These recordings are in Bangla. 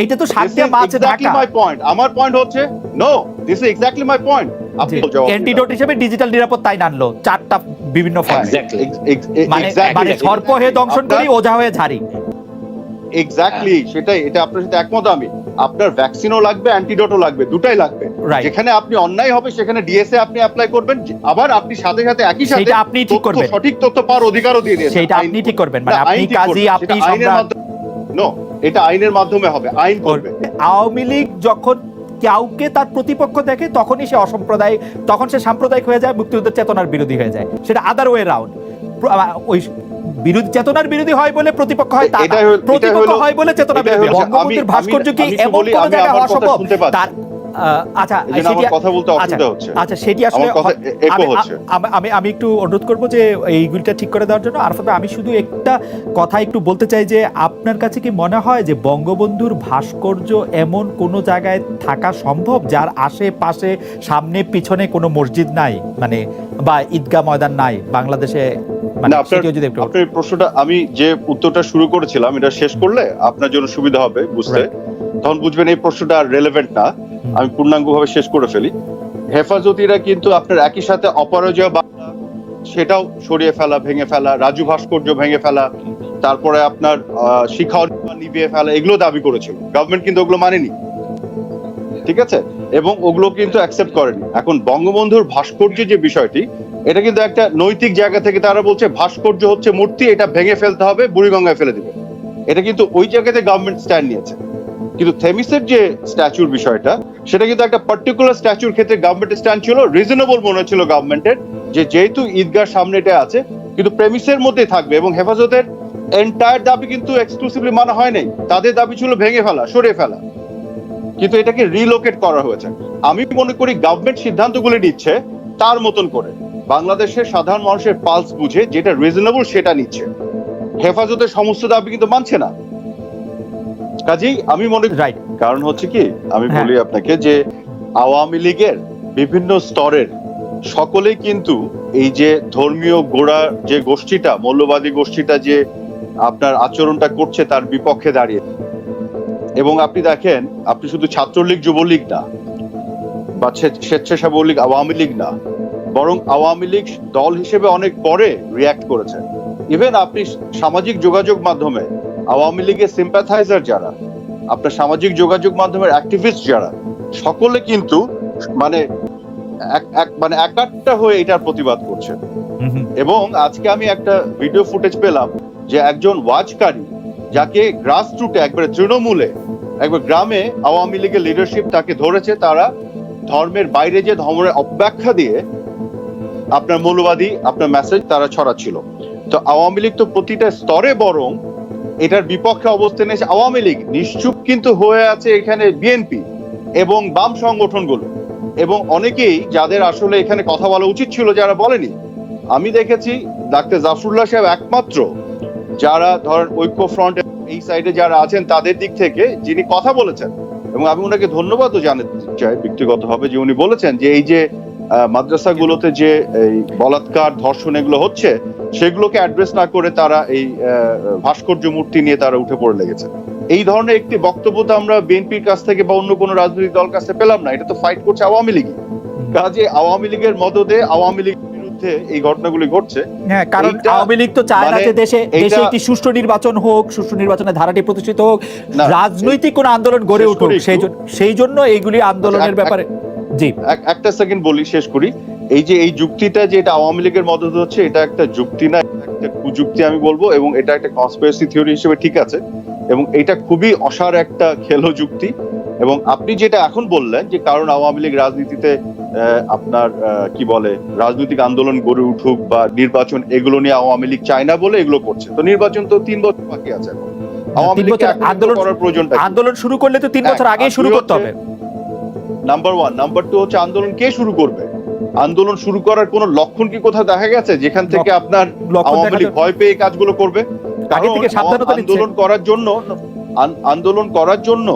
এইটা তো সাতটা exactly ঢাকা। my point. আমার পয়েন্ট হচ্ছে no this is exactly my point. Antidote হিসেবে ডিজিটাল নিরাপত্তা আইন আনলো চারটা বিভিন্ন ফর্মে মানে মানে সর্প হয়ে দংশন করি ওঝা হয়ে ঝাড়ি। এক্স্যাক্টলি সেটাই এটা আপনার সাথে একমত আমি। আপনার ভ্যাকসিনও লাগবে অ্যান্টিডোটও লাগবে দুটাই লাগবে। যেখানে আপনি অন্যায় হবে সেখানে ডিএসএ আপনি অ্যাপ্লাই করবেন আবার আপনি সাথে সাথে একই সাথে আপনি ঠিক করবেন। সঠিক তথ্য পাওয়ার অধিকারও দিয়ে দিয়েছেন। আইন আপনি ঠিক করবেন। মানে আপনি কাজী আপনি সম্রাট। নো এটা আইনের মাধ্যমে হবে আইন করবে। আওয়ামী লীগ যখন কাউকে তার প্রতিপক্ষ দেখে তখনই সে অসাম্প্রদায়িক তখন সে সাম্প্রদায়িক হয়ে যায় মুক্তিযুদ্ধের চেতনার বিরোধী হয়ে যায়। সেটা আদার ওয়ে রাউন্ড ওই বিরোধী চেতনার বিরোধী হয় বলে প্রতিপক্ষ হয় তা প্রতিপক্ষ হয় বলে চেতনা বিরোধী বঙ্গবন্ধুর ভাস্কর্য কি এমন কোন জায়গায় আমার হওয়া সম্ভব তার আচ্ছা সেটি কথা বলতে আচ্ছা, অসুবিধা হচ্ছে। আচ্ছা সেটি আসলে আমি-। আমি- একটু অনুরোধ করব যে এইগুলিটা ঠিক করে দেওয়ার জন্য। আর তবে আমি শুধু একটা কথা একটু বলতে চাই যে আপনার কাছে কি মনে হয় যে বঙ্গবন্ধুর ভাস্কর্য এমন কোনো জায়গায় থাকা সম্ভব যার আশেপাশে সামনে পিছনে কোনো মসজিদ নাই? মানে বা ঈদগাহ ময়দান নাই বাংলাদেশে মানে আপনার প্রশ্নটা আমি যে উত্তরটা শুরু করেছিলাম এটা শেষ করলে আপনার জন্য সুবিধা হবে বুঝতে। তখন বুঝবেন এই প্রশ্নটা রেলেভেন্ট না। আমি পূর্ণাঙ্গভাবে শেষ করে ফেলি। হেফাজতিরা কিন্তু আপনার একই সাথে অপরাজয় বাংলা সেটাও সরিয়ে ফেলা, ভেঙে ফেলা, রাজু ভাস্কর্য ভেঙে ফেলা, তারপরে আপনার শিখা নিভিয়ে ফেলা, এগুলো দাবি করেছিল। গভর্নমেন্ট কিন্তু ওগুলো মানেনি। ঠিক আছে? এবং ওগুলো কিন্তু অ্যাকসেপ্ট করেনি। এখন বঙ্গবন্ধুর ভাস্কর্য যে বিষয়টি, এটা কিন্তু একটা নৈতিক জায়গা থেকে তারা বলছে, ভাস্কর্য হচ্ছে মূর্তি, এটা ভেঙে ফেলতে হবে, বুড়িগঙ্গায় ফেলে দিবে। এটা কিন্তু ওই জায়গাতে গভর্নমেন্ট স্ট্যান্ড নিয়েছে। কিন্তু থেমিসের যে স্ট্যাচুর বিষয়টা সেটা কিন্তু একটা পার্টিকুলার স্ট্যাচুর ক্ষেত্রে গভর্নমেন্টের স্ট্যান্ড ছিল রিজনেবল মনে হচ্ছিল গভর্নমেন্টের যে যেহেতু ঈদগাহ সামনে এটা আছে, কিন্তু প্রেমিসের মধ্যে থাকবে এবং হেফাজতের এন্টায়ার দাবি কিন্তু এক্সক্লুসিভলি মানা হয় নাই। তাদের দাবি ছিল ভেঙে ফেলা সরে ফেলা। কিন্তু এটাকে রিলোকেট করা হয়েছে। আমি মনে করি গভর্নমেন্ট সিদ্ধান্তগুলি নিচ্ছে তার মতন করে। বাংলাদেশের সাধারণ মানুষের পালস বুঝে যেটা রিজনেবল সেটা নিচ্ছে। হেফাজতের সমস্ত দাবি কিন্তু মানছে না। কাজেই আমি মনে রাইট কারণ হচ্ছে কি আমি হ্যাঁ। বলি আপনাকে যে আওয়ামী লীগের বিভিন্ন স্তরের সকলেই কিন্তু এই যে ধর্মীয় গোড়া যে গোষ্ঠীটা মৌলবাদী গোষ্ঠীটা যে আপনার আচরণটা করছে তার বিপক্ষে দাঁড়িয়ে এবং আপনি দেখেন আপনি শুধু ছাত্রলীগ যুবলীগ না বা স্বে- স্বেচ্ছাসেবক লীগ আওয়ামী লীগ না বরং আওয়ামী লীগ দল হিসেবে অনেক পরে রিয়াক্ট করেছে ইভেন আপনি সামাজিক যোগাযোগ মাধ্যমে আওয়ামী লীগের সিম্প্যাথাইজার যারা আপনার সামাজিক যোগাযোগ মাধ্যমের অ্যাক্টিভিস্ট যারা সকলে কিন্তু মানে এক- এক মানে একাট্টা হয়ে এটার প্রতিবাদ করছে। এবং আজকে আমি একটা ভিডিও ফুটেজ পেলাম যে একজন ওয়াচকারী যাকে গ্রাস রুটে একবারে তৃণমূলে একবার গ্রামে আওয়ামী লীগের লিডারশিপ তাকে ধরেছে তারা ধর্মের বাইরে যে ধর্মের অব্যাখ্যা দিয়ে আপনার মৌলবাদী আপনার মেসেজ তারা ছড়াচ্ছিল। তো আওয়ামী লীগ তো প্রতিটা স্তরে বরং এটার বিপক্ষে অবস্থানে আওয়ামী লীগ। নিশ্চুপ কিন্তু হয়ে আছে এখানে বিএনপি এবং বাম সংগঠনগুলো। এবং অনেকেই যাদের আসলে এখানে কথা বলা উচিত ছিল যারা বলেনি। আমি দেখেছি ডাক্তার জাফরুল্লাহ সাহেব একমাত্র যারা ধরেন ঐক্য ফ্রন্ট এই সাইডে যারা আছেন তাদের দিক থেকে যিনি কথা বলেছেন এবং আমি ওনাকে ধন্যবাদও জানাতে চাই ব্যক্তিগতভাবে যে উনি বলেছেন যে এই যে মাদ্রাসাগুলোতে যে এই বলাৎকার ধর্ষণ এগুলো হচ্ছে সেগুলোকে অ্যাড্রেস না করে তারা এই ভাস্কর্য মূর্তি নিয়ে তারা উঠে পড়ে লেগেছে। এই ধরনের একটি বক্তব্য তো আমরা বিএনপির কাছ থেকে বা অন্য কোনো রাজনৈতিক দল কাছ পেলাম না। এটা তো ফাইট করছে আওয়ামী লীগ কাজে আওয়ামী লীগের মদদে আওয়ামী লীগের বিরুদ্ধে এই ঘটনাগুলি ঘটছে। হ্যাঁ কারণ আওয়ামী লীগ তো চায় না মানে যে দেশে দেশে একটি সুষ্ঠু নির্বাচন হোক সুষ্ঠু নির্বাচনের ধারাটি প্রতিষ্ঠিত হোক রাজনৈতিক কোন আন্দোলন গড়ে উঠুক সেই জন্য এইগুলি আন্দোলনের ব্যাপারে জি। একটা সেকেন্ড বলি শেষ করি। এই যে এই যুক্তিটা যে এটা আওয়ামী লীগের মদত হচ্ছে এটা একটা যুক্তি না একটা কুযুক্তি আমি বলব এবং এটা একটা কনস্পিরেসি থিওরি হিসেবে ঠিক আছে এবং এটা খুবই অসার একটা খেলো যুক্তি এবং আপনি যেটা এখন বললেন যে কারণ আওয়ামী লীগ রাজনীতিতে আপনার কি বলে রাজনৈতিক আন্দোলন গড়ে উঠুক বা নির্বাচন এগুলো নিয়ে আওয়ামী লীগ চায় না বলে এগুলো করছে। তো নির্বাচন তো তিন বছর বাকি আছে এখন। আওয়ামী বছর এখন এগুলো আন্দোলন করার প্রয়োজনটা আন্দোলন শুরু করলে তো তিন বছর আগেই শুরু করতে হবে। নাম্বার ওয়ান নাম্বার টু হচ্ছে আন্দোলন কে শুরু করবে? আন্দোলন শুরু করার কোন লক্ষণ কি কোথাও দেখা গেছে? যেখান থেকে আপনার আওয়ামী লীগ ভয় পেয়ে এই কাজগুলো করবে? কারণ। আন্দোলন করার জন্য আন্দোলন করার জন্য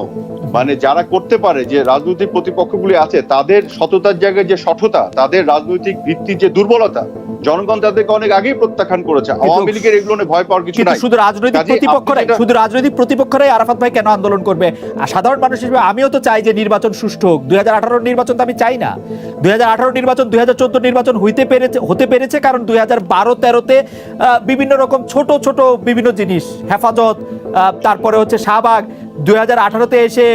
মানে যারা করতে পারে যে রাজনৈতিক প্রতিপক্ষগুলি আছে তাদের সততার জায়গায় যে সঠতা তাদের রাজনৈতিক ভিত্তির যে দুর্বলতা জনগণ তাদেরকে অনেক আগেই প্রত্যাখ্যান করেছে। আওয়ামী লীগের এগুলো ভয় পাওয়ার কিছু নাই। শুধু রাজনৈতিক প্রতিপক্ষরাই শুধু রাজনৈতিক প্রতিপক্ষরাই আরাফাত ভাই কেন আন্দোলন করবে? আর সাধারণ মানুষ হিসেবে আমিও তো চাই যে নির্বাচন সুষ্ঠু হোক। দুই নির্বাচন তো আমি চাই না। দুই হাজার আঠারো নির্বাচন দুই হাজার চোদ্দ নির্বাচন হইতে পেরেছে হতে পেরেছে কারণ দুই হাজার বারো তেরোতে বিভিন্ন রকম ছোট ছোট বিভিন্ন জিনিস। হেফাজত আহ, তারপরে হচ্ছে শাহবাগ দুই হাজার আঠারোতে এসে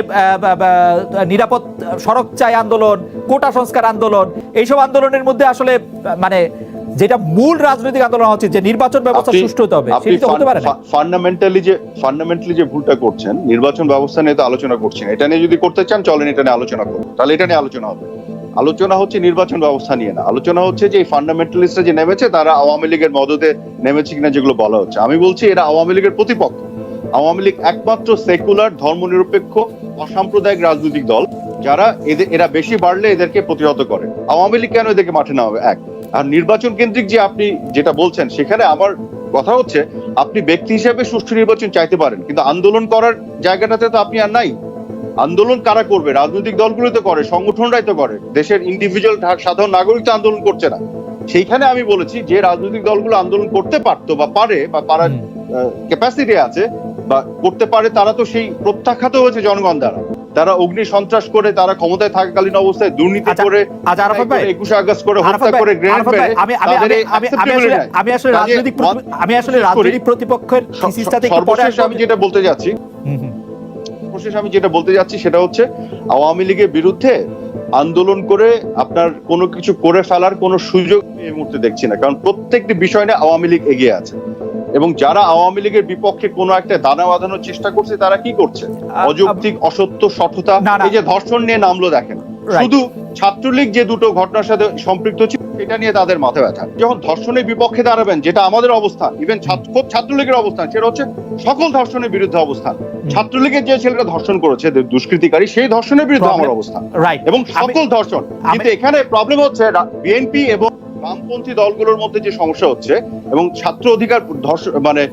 নিরাপদ সড়ক চাই আন্দোলন কোটা সংস্কার আন্দোলন এইসব আন্দোলনের মধ্যে আসলে মানে যেটা মূল রাজনৈতিক আন্দোলন উচিত যে নির্বাচন ব্যবস্থা সুষ্ঠু হতে হবে সেটা হতে পারে না। ফান্ডামেন্টালি যে ফান্ডামেন্টালি যে ভুলটা করছেন নির্বাচন ব্যবস্থা নিয়ে তো আলোচনা করছেন এটা নিয়ে যদি করতে চান চলেন এটা নিয়ে আলোচনা করুন। তাহলে এটা নিয়ে আলোচনা হবে। আলোচনা হচ্ছে নির্বাচন ব্যবস্থা নিয়ে না। আলোচনা হচ্ছে যে ফান্ডামেন্টালিস্টরা যে নেমেছে তারা আওয়ামী লীগের মদতে নেমেছে কিনা যেগুলো বলা হচ্ছে। আমি বলছি এরা আওয়ামী লীগের প্রতিপক্ষ। আওয়ামী লীগ একমাত্র সেকুলার ধর্মনিরপেক্ষ অসাম্প্রদায়িক রাজনৈতিক দল যারা এদের এরা বেশি বাড়লে এদেরকে প্রতিহত করে। আওয়ামী লীগ কেন এদেরকে মাঠে হবে এক আর নির্বাচন কেন্দ্রিক যে আপনি যেটা বলছেন সেখানে আমার কথা হচ্ছে আপনি ব্যক্তি হিসেবে সুষ্ঠু নির্বাচন চাইতে পারেন কিন্তু আন্দোলন করার জায়গাটাতে তো আপনি আর নাই। আন্দোলন কারা করবে? রাজনৈতিক দলগুলো তো করে সংগঠনরাই তো করে। দেশের ইন্ডিভিজুয়াল সাধারণ নাগরিক তো আন্দোলন করছে না। সেইখানে আমি বলেছি যে রাজনৈতিক দলগুলো আন্দোলন করতে পারতো বা পারে বা পারার। ক্যাপাসিটি আছে বা করতে পারে তারা তো সেই প্রত্যাখ্যাত হয়েছে জনগণ দ্বারা। তারা অগ্নি সন্ত্রাস করে তারা ক্ষমতায় থাকাকালীন অবস্থায় দুর্নীতি আচ্ছা, করে আচ্ছা একুশে আগস্ট করে হত্যা করে আমি আসলে আমি আসলে রাজনৈতিক আমি আসলে রাজনৈতিক প্রতিপক্ষের আমি যেটা বলতে যাচ্ছি। সর্বশেষ আমি যেটা বলতে যাচ্ছি সেটা হচ্ছে আওয়ামী লীগের বিরুদ্ধে আন্দোলন করে আপনার কোনো কিছু করে ফেলার কোনো সুযোগ এই মুহূর্তে দেখছি না। কারণ প্রত্যেকটি বিষয় নিয়ে আওয়ামী লীগ এগিয়ে আছে। এবং যারা আওয়ামী লীগের বিপক্ষে কোনো একটা দানা বাঁধানোর চেষ্টা করছে তারা কি করছে? অযৌক্তিক অসত্য সঠতা। এই যে ধর্ষণ নিয়ে নামলো দেখেন। শুধু ছাত্রলীগ যে দুটো ঘটনার সাথে সম্পৃক্ত ছিল সেটা নিয়ে তাদের মাথা ব্যথা। যখন ধর্ষণের বিপক্ষে দাঁড়াবেন যেটা আমাদের অবস্থান ইভেন খুব ছাত্রলীগের অবস্থান সেটা হচ্ছে সকল ধর্ষণের বিরুদ্ধে অবস্থান। ছাত্রলীগের যে ছেলেটা ধর্ষণ করেছে দুষ্কৃতিকারী সেই ধর্ষণের বিরুদ্ধে আমার অবস্থান। এবং সকল ধর্ষণ। কিন্তু এখানে প্রবলেম হচ্ছে বিএনপি এবং বামপন্থী দলগুলোর মধ্যে যে সমস্যা হচ্ছে এবং ছাত্র অধিকার মানে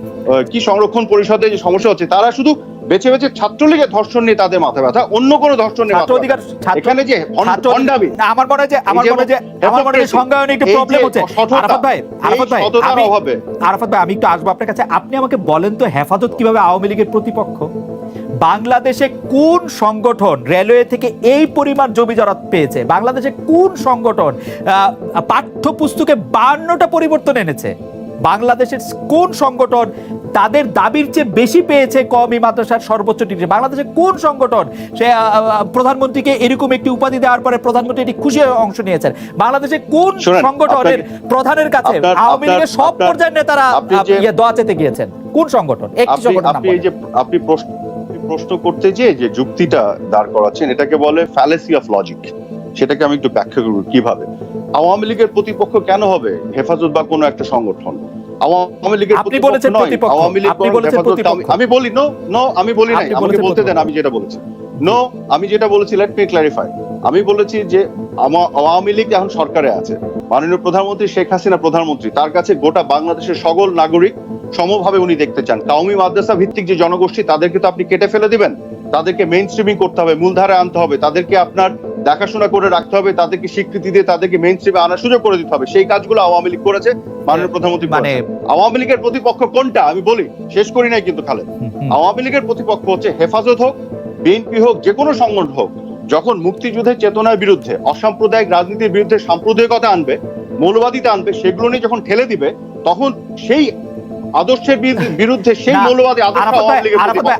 কি সংরক্ষণ পরিষদে যে সমস্যা হচ্ছে তারা শুধু বেছে বেছে ছাত্রলীগের ধর্ষণ নিয়ে তাদের মাথা ব্যথা অন্য কোনো ধর্ষণ নিয়ে মাথা অধিকার এখানে যে ভণ্ডামি আমার মনে যে আমার মনে যে আমার মনে যে সংজ্ঞায়নে একটু প্রবলেম হচ্ছে। আরাফাত ভাই আরাফাত ভাই আমি আরাফাত ভাই আমি একটু আসব আপনার কাছে। আপনি আমাকে বলেন তো হেফাজত কীভাবে আওয়ামী লীগের প্রতিপক্ষ? বাংলাদেশে কোন সংগঠন রেলওয়ে থেকে এই পরিমাণ জমি জরাত পেয়েছে? বাংলাদেশে কোন সংগঠন পাঠ্যপুস্তকে বান্নটা পরিবর্তন এনেছে? বাংলাদেশের কোন সংগঠন তাদের দাবির চেয়ে বেশি পেয়েছে কমই মাদ্রাসার সর্বোচ্চ ডিগ্রি? বাংলাদেশে কোন সংগঠন সে প্রধানমন্ত্রীকে এরকম একটি উপাধি দেওয়ার পরে প্রধানমন্ত্রী এটি খুশি অংশ নিয়েছেন? বাংলাদেশে কোন সংগঠনের প্রধানের কাছে আওয়ামী লীগের সব পর্যায়ের নেতারা ইয়ে দোয়া চেতে গিয়েছেন। কোন সংগঠন? একটি সংগঠন আপনি এই যে আপনি প্রশ্ন প্রশ্ন করতে যে যে যুক্তিটা দাঁড় করাচ্ছেন এটাকে বলে ফ্যালেসি অফ লজিক সেটাকে আমি একটু ব্যাখ্যা করব কীভাবে? আওয়ামী লীগের প্রতিপক্ষ কেন হবে? হেফাজত বা কোনো একটা সংগঠন? আওয়ামী লীগের প্রতিপক্ষ নয়। আওয়ামী লীগ আমি বলি নো নো আমি বলি নাই। আমাকে বলতে দেন আমি যেটা বলেছি। নো আমি যেটা বলেছি লেট মি ক্লারিফাই আমি বলেছি যে আওয়ামী লীগ এখন সরকারে আছে। মাননীয় প্রধানমন্ত্রী শেখ হাসিনা প্রধানমন্ত্রী। তার কাছে গোটা বাংলাদেশের সকল নাগরিক সমভাবে উনি দেখতে চান। কাউমি মাদ্রাসা ভিত্তিক যে জনগোষ্ঠী তাদেরকে তো আপনি কেটে ফেলে দিবেন। তাদেরকে মেইন স্ট্রিমিং করতে হবে মূলধারায় আনতে হবে। তাদেরকে আপনার দেখাশোনা করে রাখতে হবে তাদেরকে স্বীকৃতি দিয়ে তাদেরকে মেইন স্ট্রিমে আনার সুযোগ করে দিতে হবে। সেই কাজগুলো আওয়ামী লীগ করেছে মাননীয় প্রধানমন্ত্রী মানে আওয়ামী লীগের প্রতিপক্ষ কোনটা? আমি বলি শেষ করি নাই কিন্তু খালেদ। আওয়ামী লীগের প্রতিপক্ষ হচ্ছে হেফাজত হোক বিএনপি হোক যে কোনো সংগঠন হোক যখন মুক্তিযুদ্ধের চেতনার বিরুদ্ধে অসাম্প্রদায়িক রাজনীতির বিরুদ্ধে সাম্প্রদায়িকতা আনবে মৌলবাদিতা আনবে সেগুলো নিয়ে যখন ঠেলে দিবে তখন সেই আদর্শের বিরুদ্ধে- সেই মৌলবাদী।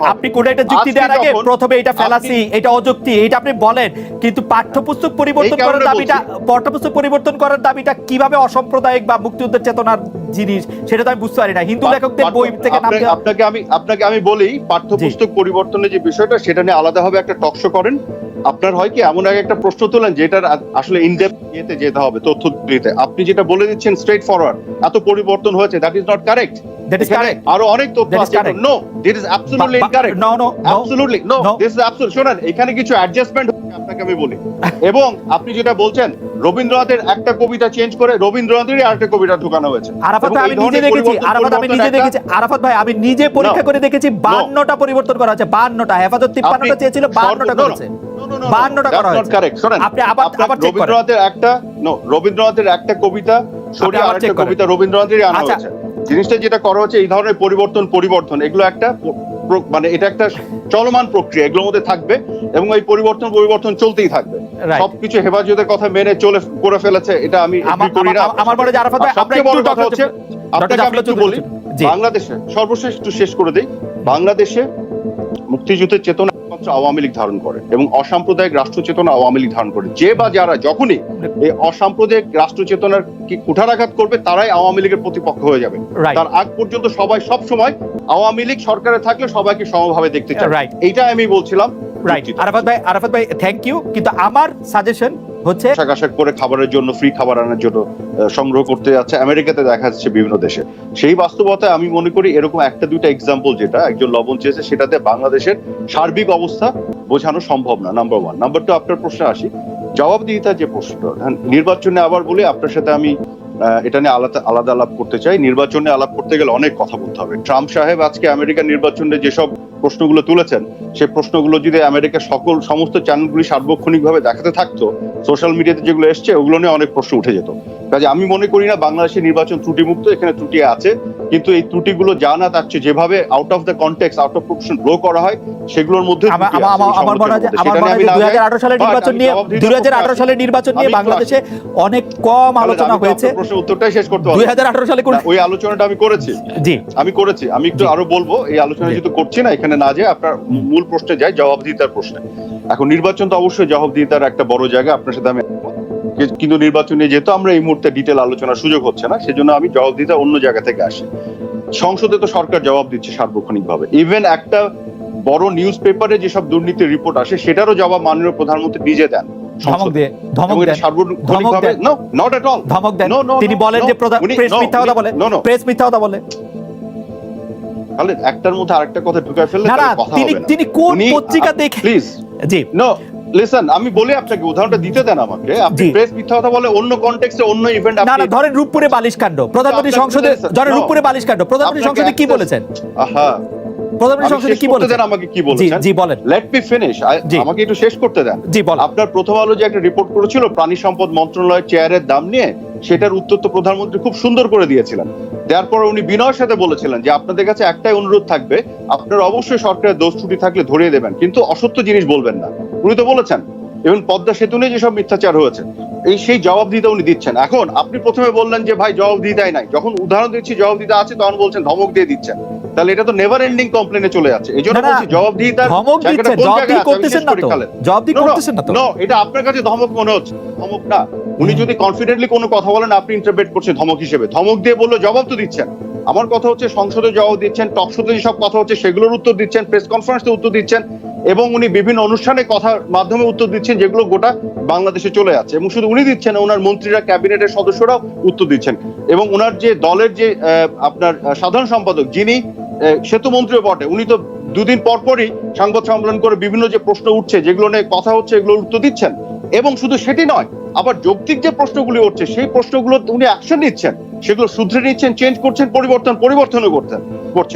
আপনি কোন একটা যুক্তি দেওয়ার আগে প্রথমে এটা ফেলাসি এটা অযুক্তি এটা আপনি বলেন। কিন্তু পাঠ্যপুস্তক পরিবর্তন করার দাবিটা পাঠ্যপুস্তক পরিবর্তন করার দাবিটা কীভাবে অসাম্প্রদায়িক বা মুক্তিযুদ্ধের চেতনার জিনিস সেটা তো আমি বুঝতে পারি না। হিন্দু লেখকদের বই থেকে আপনাকে আমি আপনাকে আমি বলি পাঠ্যপুস্তক পরিবর্তনের যে বিষয়টা সেটা নিয়ে আলাদাভাবে একটা টকশো করেন। আপনার হয় কি এমন আগে একটা প্রশ্ন তোলেন যেটার আসলে ইনডেপ ইয়েতে যেতে হবে তথ্য দিতে। আপনি যেটা বলে দিচ্ছেন স্ট্রেট ফরওয়ার্ড এত পরিবর্তন হয়েছে that is not correct that is correct আরও অনেক তথ্য That আছে correct. No this is absolutely incorrect no no absolutely no No. This is absolute শুনুন এখানে কিছু অ্যাডজাস্টমেন্ট আপনাকে আমি বলি এবং আপনি যেটা বলছেন রবীন্দ্রনাথের একটা কবিতা চেঞ্জ করে রবীন্দ্রনাথেরই আরেকটা কবিতা ঢুকানো হয়েছে আরাফাত আমি নিজে দেখেছি আরাফাত আমি নিজে দেখেছি আরাফাত ভাই আমি নিজে পরীক্ষা করে দেখেছি বান্নটা পরিবর্তন করা হচ্ছে বান্নটা হেফাজত তিপ্পান্নটা আপনি চেয়েছিল বান্নটা সর্ব- no, no, করেছে no, no, no, no, 52টা করা হয়েছে। আপনি আবার- আবার check করেন। রবীন্দ্রনাথের একটা no, রবীন্দ্রনাথের একটা কবিতা সরিয়ে আরেকটা কবিতা রবীন্দ্রনাথেরই আনা আচ্ছা। হয়েছে জিনিসটা যেটা করা হচ্ছে এই ধরনের পরিবর্তন পরিবর্তন এগুলো একটা মানে এটা একটা চলমান প্রক্রিয়া এগুলোর মধ্যে থাকবে এবং এই পরিবর্তন পরিবর্তন চলতেই থাকবে। সবকিছু হেফাজতের কথা মেনে চলে করে ফেলেছে এটা আমি করি না। আমার- মনে হয় আরাফাত ভাই, সবচেয়ে বড় কথা হচ্ছে আপনাকে আমি একটু বলি বাংলাদেশে সর্বশেষ একটু শেষ করে দেই বাংলাদেশে মুক্তিযুদ্ধের চেতনা একমাত্র আওয়ামী লীগ ধারণ করে এবং অসাম্প্রদায়িক রাষ্ট্র চেতনা আওয়ামী লীগ ধারণ করে যে বা যারা যখনই এই অসাম্প্রদায়িক রাষ্ট্র চেতনার কি কুঠারাঘাত করবে তারাই আওয়ামী লীগের প্রতিপক্ষ হয়ে যাবে. তার আগ পর্যন্ত সবাই সব সময় আওয়ামী লীগ সরকারে থাকলে সবাইকে সমভাবে দেখতে চায়. এইটা আমি বলছিলাম রাইট। আরাফাত ভাই আরাফাত ভাই থ্যাংক ইউ কিন্তু আমার সাজেশন হচ্ছে পোশাক আশাক করে খাবারের জন্য ফ্রি খাবার আনার জন্য সংগ্রহ করতে যাচ্ছে। আমেরিকাতে দেখা যাচ্ছে বিভিন্ন দেশে। সেই বাস্তবতায় আমি মনে করি এরকম একটা দুইটা এক্সাম্পল যেটা একজন লবণ চেয়েছে সেটাতে বাংলাদেশের সার্বিক অবস্থা বোঝানো সম্ভব না নাম্বার ওয়ান নাম্বার টু আপনার প্রশ্নে আসি। জবাবদিহিতার যে প্রশ্নটা হ্যাঁ, নির্বাচনে আবার বলি আপনার সাথে আমি এটা নিয়ে আলাদা আলাদা আলাপ করতে চাই। নির্বাচনে আলাপ করতে গেলে অনেক কথা বলতে হবে। ট্রাম্প সাহেব আজকে আমেরিকার নির্বাচনে যেসব প্রশ্নগুলো তুলেছেন সেই প্রশ্নগুলো যদি আমেরিকার সকল সমস্ত চ্যানেলগুলি সার্বক্ষণিকভাবে দেখাতে থাকতো সোশ্যাল মিডিয়াতে যেগুলো এসছে ওগুলো নিয়ে অনেক প্রশ্ন উঠে যেত। কাজে আমি মনে করি না বাংলাদেশের নির্বাচন ত্রুটিমুক্ত এখানে ত্রুটি আছে কিন্তু এই ত্রুটিগুলো যা না তার চেয়ে যেভাবে out of the context out of profession grow করা হয় সেগুলোর মধ্যে আমার মনে হয় আমার মনে হয় সেটা যে নিয়ে আমি না দুই সালের নির্বাচন নিয়ে আমি জবাবদিহিতার দুই পক্ষে আছি। সালের নির্বাচন নিয়ে বাংলাদেশে অনেক কম আলোচনা হয়েছে। প্রশ্নের উত্তরটাই শেষ করতে দুই পারব সালে কোন ওই আলোচনাটা আমি করেছি। জি। আমি করেছি। আমি একটু আরও বলব এই আলোচনা যেহেতু করছি না এখানে না যায় আপনার মূল প্রশ্নে যাই জবাবদিহিতার প্রশ্নে। এখন নির্বাচন তো অবশ্যই জবাবদিহিতার একটা বড় জায়গা আপনার সাথে আমি কিন্তু নির্বাচন যেহেতু আমরা এই মুহূর্তে ডিটেল আলোচনার সুযোগ হচ্ছে না সেজন্য আমি জবাবদিহিতা অন্য জায়গা থেকে আসি। সংসদে তো সরকার জবাব দিচ্ছে সার্বক্ষণিকভাবে। ইভেন একটা বড় নিউজ পেপারে যেসব দুর্নীতির রিপোর্ট আসে সেটারও জবাব মাননীয় প্রধানমন্ত্রী নিজে দেন তিনি বলেন যে প্রেস মিথ্যা কথা বলে. প্রেস মিথ্যা কথা বলে। একটার মধ্যে আরেকটা কথা ঢুকায় ফেললে কথা হবে তিনি কোন পত্রিকা দেখে প্লিজ জি। নো লিসন আমি বলি আপনাকে উদাহরণটা দিতে দেন আমাকে। আপনি প্রেস মিথ্যা কথা বলে অন্য কনটেক্সটে অন্য ইভেন্ট আপনি না ধরেন রূপপুরে বালিশ কাণ্ড। প্রধানমন্ত্রী সংসদে ধরেন রূপপুরে বালিশ কাণ্ড। প্রধানমন্ত্রী সংসদে কি বলেছেন? প্রধানমন্ত্রী সংসদে কি বলেছেন? আমাকে কি বলেছেন? জি বলেন। লেট মি ফিনিশ আমাকে একটু শেষ করতে দেন। জি বলেন। আপনার প্রথম আলো যে একটা রিপোর্ট করেছিল প্রাণী সম্পদ মন্ত্রণালয়ের চেয়ারের দাম নিয়ে সেটার উত্তর তো প্রধানমন্ত্রী খুব সুন্দর করে দিয়েছিলেন। দেওয়ার পর উনি বিনয়ের সাথে বলেছিলেন যে আপনাদের কাছে একটাই অনুরোধ থাকবে আপনারা অবশ্যই সরকারের দোষ ত্রুটি থাকলে ধরিয়ে দেবেন কিন্তু অসত্য জিনিস বলবেন না। উনি তো বলেছেন এবং পদ্মা সেতু নিয়ে যেসব মিথ্যাচার হয়েছে এই সেই জবাব দিতে উনি দিচ্ছেন। এখন আপনি প্রথমে বললেন যে ভাই জবাব দিতেই নাই। যখন উদাহরণ দিচ্ছি জবাব দিতে আছে তখন বলছেন ধমক দিয়ে দিচ্ছেন। তাহলে এটা তো নেভার এন্ডিং কমপ্লেনে চলে যাচ্ছে। এই জন্য না, না, বলছি জবাব দিহিতার ধমক জায়গাটা দিচ্ছেন কোন জবাব দিয়ে করতেছেন না তো। তাহলে। জবাব দিয়ে No, no, করতেছেন না তো। no, এটা আপনার কাছে ধমক মনে হচ্ছে। ধমক না। উনি যদি কনফিডেন্টলি কোনো কথা বলেন আপনি ইন্টারপ্রেট করছেন ধমক হিসেবে। ধমক দিয়ে বলল জবাব তো দিচ্ছেন। আমার কথা হচ্ছে সংসদে জবাব দিচ্ছেন টক শোতে যেসব কথা হচ্ছে সেগুলোর উত্তর দিচ্ছেন প্রেস কনফারেন্সে উত্তর দিচ্ছেন। এবং উনি বিভিন্ন অনুষ্ঠানে কথার মাধ্যমে উত্তর দিচ্ছেন যেগুলো গোটা বাংলাদেশে চলে যাচ্ছে এবং শুধু উনি দিচ্ছেন ওনার মন্ত্রীরা, ক্যাবিনেটের সদস্যরাও উত্তর দিচ্ছেন। এবং ওনার যে দলের যে আপনার সাধারণ সম্পাদক, যিনি সেতু মন্ত্রীও বটে, উনি তো দুদিন পর পরই সংবাদ সম্মেলন করে বিভিন্ন যে প্রশ্ন উঠছে, যেগুলো নিয়ে কথা হচ্ছে এগুলোর উত্তর দিচ্ছেন। এবং শুধু সেটি নয়, আবার যৌক্তিক যে প্রশ্নগুলি উঠছে, সেই প্রশ্নগুলো উনি অ্যাকশন নিচ্ছেন। সেগুলো শুধরে নিচ্ছেন চেঞ্জ করছেন, পরিবর্তন, পরিবর্তনও করতেন করছেন।